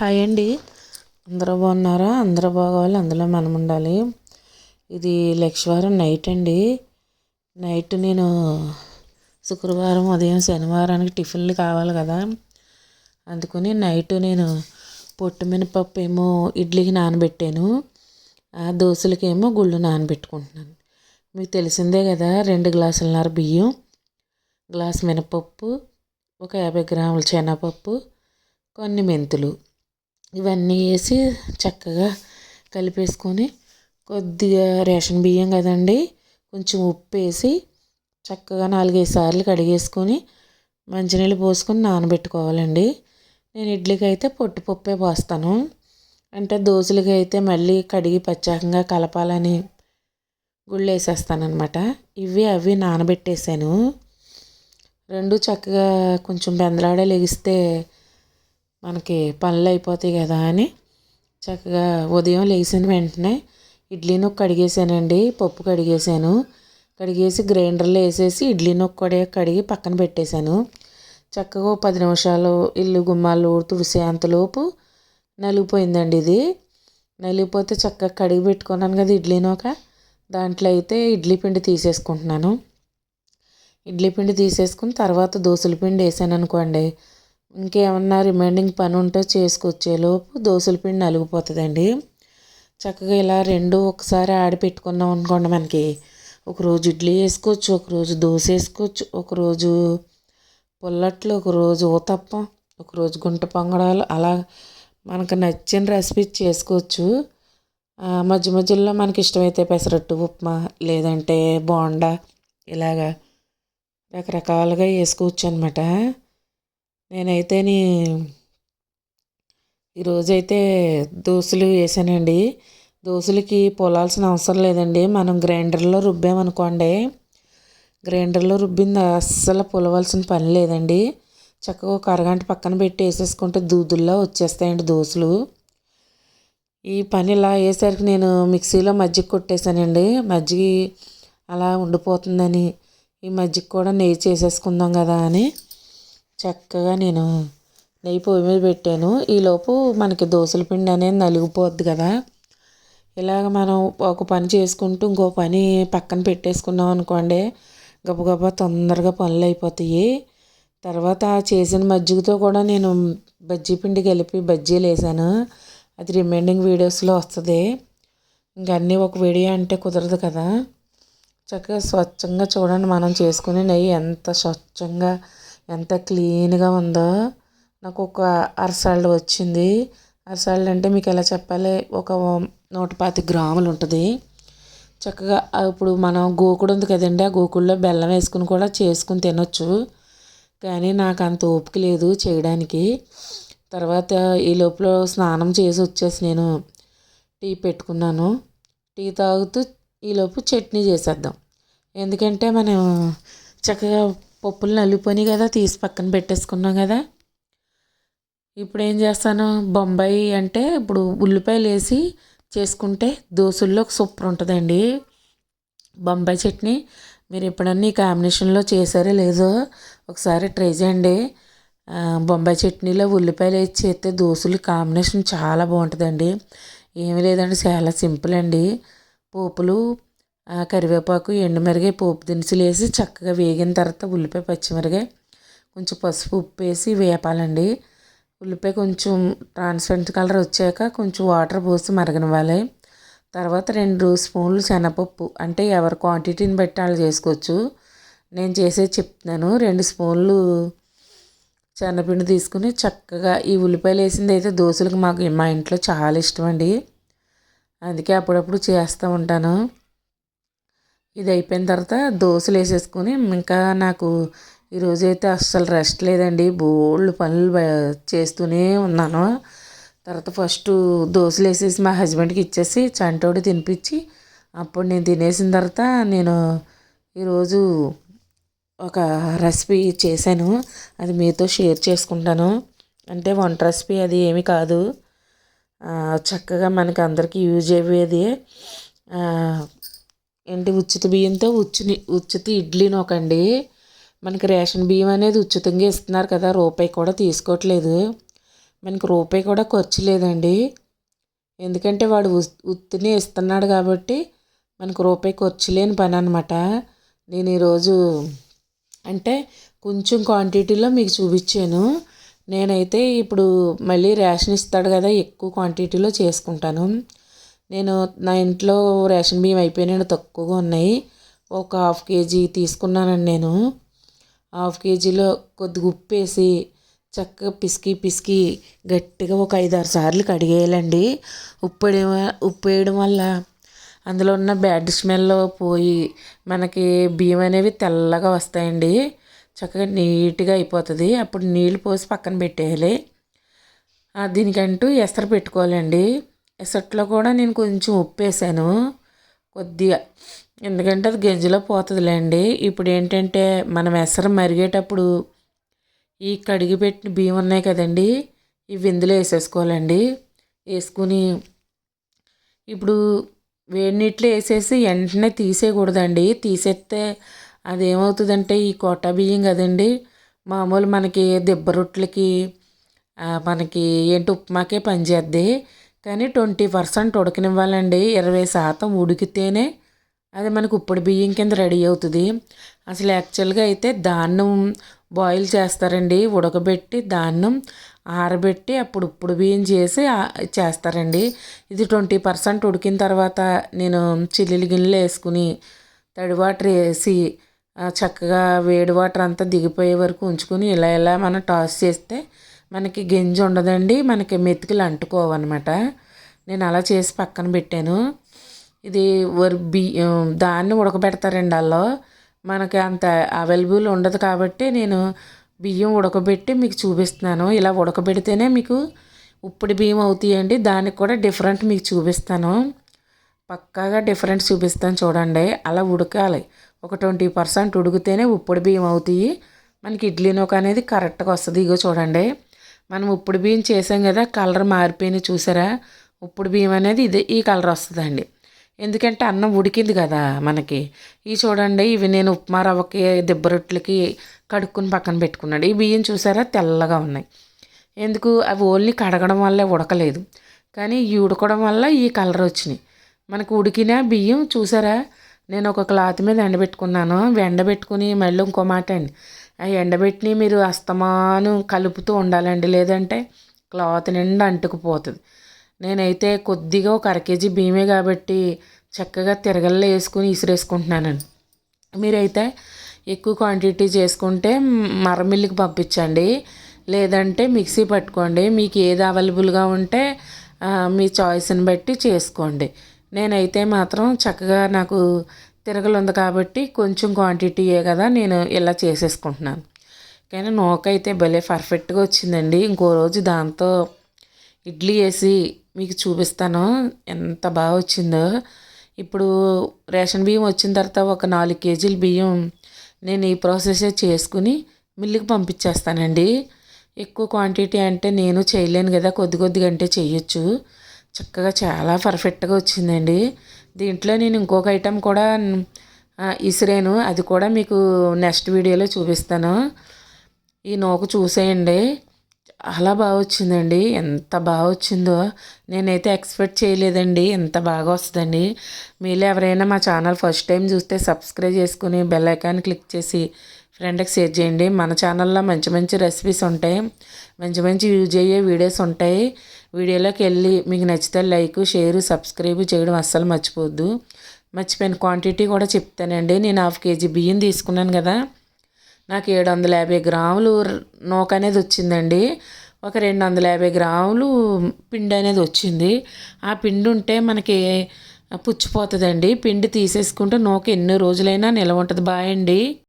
Hi అండి. అందరూ బాగున్నారా? అందరూ బాగోవాలి. అందులో మనం ఉండాలి. ఇది లక్షవారం నైట్ అండి. నైట్ నేను శుక్రవారం ఉదయం శనివారానికి టిఫిన్లు కావాలి కదా. అందుకని నైట్ నేను పొట్టు మినపప్పు ఏమో ఇడ్లీకి నానబెట్టాను. ఆ దోశలకేమో గుళ్ళు నానబెట్టుకుంటున్నాను. మీకు తెలిసిందే కదా రెండు గ్లాసులన్నర బియ్యం గ్లాస్ మినపప్పు ఒక యాభై గ్రాముల శనగపప్పు కొన్ని మెంతులు. ఇవన్నీ వేసి చక్కగా కలిపేసుకొని కొద్దిగా రేషన్ బియ్యం కదండి కొంచెం ఉప్పు వేసి చక్కగా నాలుగైదు సార్లు కడిగేసుకొని మంచినీళ్ళు పోసుకొని నానబెట్టుకోవాలండి. నేను ఇడ్లీకి అయితే పొట్టుపప్పే పోస్తాను. అంటే దోశలకి అయితే మళ్ళీ కడిగి ప్రత్యేకంగా కలపాలని గుళ్ళు వేసేస్తానమాట ఇవి అవి నానబెట్టేసాను. రెండు చక్కగా కొంచెం బెందలాడే లెగిస్తే మనకి పనులు అయిపోతాయి కదా అని చక్కగా ఉదయం లేచిన వెంటనే ఇడ్లీ నొక్కు కడిగేసానండి పప్పు కడిగేసాను. కడిగేసి గ్రైండర్లో వేసేసి ఇడ్లీ నొక్కు కూడా కడిగి పక్కన పెట్టేశాను. చక్కగా పది నిమిషాలు ఇల్లు గుమ్మాలు తుడిసేంతలోపు నలిగిపోయిందండి ఇది. నలిగిపోతే చక్కగా కడిగి పెట్టుకున్నాను కదా ఇడ్లీ నూక దాంట్లో అయితే ఇడ్లీ పిండి తీసేసుకుంటున్నాను. ఇడ్లీ పిండి తీసేసుకుని తర్వాత దోశల పిండి వేసాను అనుకోండి ఇంకేమన్నా రిమైండింగ్ పని ఉంటే చేసుకొచ్చేలోపు దోశల పిండి నలిగిపోతుందండి. చక్కగా ఇలా రెండు ఒకసారి ఆడి పెట్టుకున్నాం అనుకోండి మనకి. ఒకరోజు ఇడ్లీ వేసుకోవచ్చు ఒకరోజు దోశ వేసుకోవచ్చు ఒకరోజు పుల్లట్లు ఒకరోజు ఊతప్పం ఒకరోజు గుంట పొంగడాలు అలా మనకు నచ్చిన రెసిపీ చేసుకోవచ్చు. మధ్య మధ్యలో మనకి ఇష్టమైతే పెసరట్టు ఉప్మా లేదంటే బోండా ఇలాగా రకరకాలుగా వేసుకోవచ్చు అనమాట నేనైతే ఈరోజైతే దోశలు వేసానండి. దోశలకి పొలాల్సిన అవసరం లేదండి. మనం గ్రైండర్లో రుబ్బామనుకోండి గ్రైండర్లో రుబ్బింది అస్సలు పొలవలసిన పని లేదండి. చక్కగా ఒక అరగంట పక్కన పెట్టి వేసేసుకుంటే దూదుల్లో వచ్చేస్తాయండి దోశలు. ఈ పని ఇలా అయ్యేసరికి నేను మిక్సీలో మజ్జిగ కొట్టేశానండి. మజ్జిగ అలా ఉండిపోతుందని ఈ మజ్జిగ కూడా నెయ్యి చేసేసుకుందాం కదా అని చక్కగా నేను నెయ్యి పొయ్యి మీద పెట్టాను. ఈలోపు మనకి దోశల పిండి అనేది నలిగిపోద్ది కదా. ఇలాగ మనం ఒక పని చేసుకుంటూ ఇంకో పని పక్కన పెట్టేసుకున్నాం అనుకోండి గబగబా తొందరగా పనులు అయిపోతాయి. తర్వాత చేసిన మజ్జిగతో కూడా నేను బజ్జీ పిండి కలిపి బజ్జీలు వేసాను. అది రిమైండింగ్ వీడియోస్లో వస్తుంది. ఇంకా అన్నీ ఒక వీడియో అంటే కుదరదు కదా. చక్కగా స్వచ్ఛంగా చూడండి మనం చేసుకునే నెయ్యి ఎంత స్వచ్ఛంగా ఎంత క్లీన్గా ఉందో. నాకు ఒక అరసాల్డ్ వచ్చింది. అరసాల్డ్ అంటే మీకు ఎలా చెప్పాలి? ఒక నూట పాతి గ్రాములు ఉంటుంది. చక్కగా ఇప్పుడు మనం గోకుడు ఉంది కదండి ఆ గోకుడులో బెల్లం వేసుకుని కూడా చేసుకుని తినొచ్చు. కానీ నాకు అంత ఓపిక లేదు చేయడానికి. తర్వాత ఈ లోపల స్నానం చేసి వచ్చేసి నేను టీ పెట్టుకున్నాను. టీ తాగుతూ ఈలోపు చట్నీ చేసేద్దాం. ఎందుకంటే మనం చక్కగా పప్పులు నలిగిపోయినాయి కదా తీసి పక్కన పెట్టేసుకున్నాం కదా. ఇప్పుడు ఏం చేస్తాను బొంబాయి అంటే ఇప్పుడు ఉల్లిపాయలు వేసి చేసుకుంటే దోశల్లో సూపర్ ఉంటుందండి. బొంబాయి చట్నీ మీరు ఎప్పుడన్నా ఈ కాంబినేషన్లో చేశారో లేదో ఒకసారి ట్రై చేయండి. బొంబాయి చట్నీలో ఉల్లిపాయలు వేసి చేస్తే దోశలు కాంబినేషన్ చాలా బాగుంటుందండి. ఏమీ లేదండి చాలా సింపుల్ అండి. పోపులు కరివేపాకు ఎండుమిరగాయ పోపు దినుసులు వేసి చక్కగా వేగిన తర్వాత ఉల్లిపాయ పచ్చిమిరగాయ కొంచెం పసుపు ఉప్పు వేసి వేపాలండి. ఉల్లిపాయ కొంచెం ట్రాన్స్పరెంట్ కలర్ వచ్చాక కొంచెం వాటర్ పోసి మరగనివ్వాలి. తర్వాత రెండు స్పూన్లు శనగపప్పు అంటే ఎవరి క్వాంటిటీని బట్టి వాళ్ళు చేసుకోవచ్చు. నేను చేసేది చెప్తున్నాను రెండు స్పూన్లు శనగపిండి తీసుకుని చక్కగా ఈ ఉల్లిపాయలు వేసింది అయితే దోశలకు మాకు మా ఇంట్లో చాలా ఇష్టం అండి. అందుకే అప్పుడప్పుడు చేస్తూ ఉంటాను. ఇది అయిపోయిన తర్వాత దోశలు వేసేసుకొని ఇంకా నాకు ఈరోజు అయితే అస్సలు రెస్ట్ లేదండి. బోల్డ్ పనులు చేస్తూనే ఉన్నాను. తర్వాత ఫస్ట్ దోశలు వేసేసి మా హస్బెండ్కి ఇచ్చేసి చంటోడు తినిపించి అప్పుడు నేను తినేసిన తర్వాత నేను ఈరోజు ఒక రెసిపీ చేశాను. అది మీతో షేర్ చేసుకుంటాను. అంటే వంట రెసిపీ అది ఏమి కాదు. చక్కగా మనకి అందరికీ యూజ్ అయ్యేది. ఏంటి ఉచిత బియ్యంతో ఉచ్చుని ఉచిత ఇడ్లీ నూకండి మనకి రేషన్ బియ్యం అనేది ఉచితంగా ఇస్తున్నారు కదా రూపాయి కూడా తీసుకోవట్లేదు. మనకి రూపాయి కూడా ఖర్చు లేదండి. ఎందుకంటే వాడు ఉత్తిని ఉత్తినే ఇస్తున్నాడు కాబట్టి మనకు రూపాయి ఖర్చు లేని పని అనమాట నేను ఈరోజు అంటే కొంచెం క్వాంటిటీలో మీకు చూపించాను. నేనైతే ఇప్పుడు మళ్ళీ రేషన్ ఇస్తాడు కదా ఎక్కువ క్వాంటిటీలో చేసుకుంటాను. నేను నా ఇంట్లో రేషన్ బియ్యం అయిపోయినాయి తక్కువగా ఉన్నాయి. ఒక హాఫ్ కేజీ తీసుకున్నానండి నేను. హాఫ్ కేజీలో కొద్దిగా ఉప్పు వేసి చక్కగా పిసికి పిసికి గట్టిగా ఒక ఐదారు సార్లు కడిగేయాలండి. ఉప్పు వేయడం ఉప్పు వేయడం వల్ల అందులో ఉన్న బ్యాడ్ స్మెల్ పోయి మనకి బియ్యం అనేవి తెల్లగా వస్తాయండి. చక్కగా నీట్గా అయిపోతుంది. అప్పుడు నీళ్ళు పోసి పక్కన పెట్టేయాలి. దీనికంటూ ఎసరు పెట్టుకోవాలండి. ఎసట్లో కూడా నేను కొంచెం ఉప్పు వేసాను కొద్దిగా. ఎందుకంటే అది గంజిలో పోతుందిలేండి. ఇప్పుడు ఏంటంటే మనం ఎసరు మరిగేటప్పుడు ఈ కడిగి పెట్టిన బియ్యం ఉన్నాయి కదండి ఇవి ఇందులో వేసేసుకోవాలండి. వేసుకుని ఇప్పుడు వేడి నీటిలో వేసేసి వెంటనే తీసేయకూడదండి. తీసేస్తే అదేమవుతుందంటే ఈ కోటా బియ్యం కదండి మామూలు మనకి దిబ్బ రొట్టెలకి మనకి ఏంటి ఉప్మాకే పనిచేద్ది. కానీ ట్వంటీ పర్సెంట్ ఉడకనివ్వాలండి. ఇరవై శాతం ఉడికితేనే అది మనకు ఉప్పుడు బియ్యం కింద రెడీ అవుతుంది. అసలు యాక్చువల్గా అయితే దాన్నం బాయిల్ చేస్తారండి. ఉడకబెట్టి దాన్నం ఆరబెట్టి అప్పుడు ఉప్పుడు బియ్యం చేసి చేస్తారండి. ఇది ట్వంటీ పర్సెంట్ ఉడికిన తర్వాత నేను చిల్లులు గిన్నెలు వేసుకుని తడి వాటర్ వేసి చక్కగా వేడి వాటర్ అంతా దిగిపోయే వరకు ఉంచుకుని ఇలా ఇలా మనం టాస్ చేస్తే మనకి గింజ ఉండదండి మనకి మెతుకులు అంటుకోవన్నమాట. నేను అలా చేసి పక్కన పెట్టాను. ఇది వరి బియ్యం దాన్ని ఉడకబెడతారండి అల్లో. మనకి అంత అవైలబుల్ ఉండదు కాబట్టి నేను బియ్యం ఉడకబెట్టి మీకు చూపిస్తున్నాను. ఇలా ఉడకబెడితేనే మీకు ఉప్పుడు బియ్యం అవుతాయండి. దానికి కూడా డిఫరెంట్ మీకు చూపిస్తాను. పక్కాగా డిఫరెంట్ చూపిస్తాను చూడండి. అలా ఉడకాలి. ఒక ట్వంటీ పర్సెంట్ ఉడికితేనే ఉప్పుడు బియ్యం అవుతాయి. మనకి ఇడ్లీ నూక అనేది కరెక్ట్గా వస్తుంది. ఇగో చూడండి. మనం ఉప్పుడు బియ్యం చేసాం కదా కలర్ మారిపోయినాయి చూసారా? ఉప్పుడు బియ్యం అనేది ఇది ఈ కలర్ వస్తుందండి. ఎందుకంటే అన్నం ఉడికింది కదా మనకి. ఇవి చూడండి ఇవి నేను ఉప్మా రవ్వకి దిబ్బ రొట్టెలకి కడుక్కుని పక్కన పెట్టుకున్నాడు ఈ బియ్యం చూసారా? తెల్లగా ఉన్నాయి. ఎందుకు? అవి ఓన్లీ కడగడం వల్లే ఉడకలేదు. కానీ ఈ ఉడకడం వల్ల ఈ కలర్ వచ్చినాయి. మనకు ఉడికిన బియ్యం చూసారా? నేను ఒక క్లాత్ మీద ఎండబెట్టుకున్నాను. ఎండబెట్టుకుని మళ్ళీ ఇంకో మాట అండి. ఆ ఎండబెట్టినవి మీరు అస్తమానం కలుపుతూ ఉండాలండి. లేదంటే క్లాత్ నిండా అంటుకుపోతుంది. నేనైతే కొద్దిగా ఒక అర కేజీ బియ్యమే కాబట్టి చక్కగా తిరగల్లో వేసుకుని ఇసిరేసుకుంటున్నానండి. మీరైతే ఎక్కువ క్వాంటిటీ చేసుకుంటే మరమిల్లికి పంపించండి. లేదంటే మిక్సీ పట్టుకోండి. మీకు ఏది అవైలబుల్గా ఉంటే మీ చాయిస్ని బట్టి చేసుకోండి. నేనైతే మాత్రం చక్కగా నాకు తిరగలు ఉంది కాబట్టి కొంచెం క్వాంటిటీయే కదా నేను ఇలా చేసేసుకుంటున్నాను. కానీ నూక అయితే భలే పర్ఫెక్ట్గా వచ్చిందండి. ఇంకో రోజు దాంతో ఇడ్లీ వేసి మీకు చూపిస్తాను ఎంత బాగా వచ్చిందో. ఇప్పుడు రేషన్ బియ్యం వచ్చిన తర్వాత ఒక నాలుగు కేజీల బియ్యం నేను ఈ ప్రాసెస్ చేసుకుని మిల్లుకి పంపించేస్తానండి. ఎక్కువ క్వాంటిటీ అంటే నేను చేయలేను కదా కొద్ది కొద్దిగా అంటే చేయొచ్చు. చక్కగా చాలా పర్ఫెక్ట్గా వచ్చిందండి. దీంట్లో నేను ఇంకొక ఐటెం కూడా ఇసిరాను. అది కూడా మీకు నెక్స్ట్ వీడియోలో చూపిస్తాను. ఈ నూక చూసేయండి. చాలా బాగా వచ్చిందండి. ఎంత బాగా వచ్చిందో. నేనైతే ఎక్స్పెక్ట్ చేయలేదండి. ఎంత బాగా వస్తుందండి. మీలో ఎవరైనా మా ఛానల్ ఫస్ట్ టైం చూస్తే సబ్స్క్రైబ్ చేసుకుని బెల్ ఐకాన్ క్లిక్ చేసి ఫ్రెండ్కి షేర్ చేయండి. మన ఛానల్లో మంచి మంచి రెసిపీస్ ఉంటాయి. మంచి మంచి యూజ్ అయ్యే వీడియోస్ ఉంటాయి. వీడియోలోకి వెళ్ళి మీకు నచ్చితే లైక్ షేర్ సబ్స్క్రైబ్ చేయడం అస్సలు మర్చిపోవద్దు మర్చిపోయిన క్వాంటిటీ కూడా చెప్తానండి. నేను హాఫ్ కేజీ బియ్యం తీసుకున్నాను కదా. నాకు ఏడు వందల యాభై గ్రాములు నూక అనేది వచ్చిందండి. ఒక రెండు వందల యాభై గ్రాములు పిండి అనేది వచ్చింది. ఆ పిండి ఉంటే మనకి పుచ్చిపోతుందండి. పిండి తీసేసుకుంటే నూక ఎన్ని రోజులైనా నిలవ ఉంటుంది. బాయ్ అండి.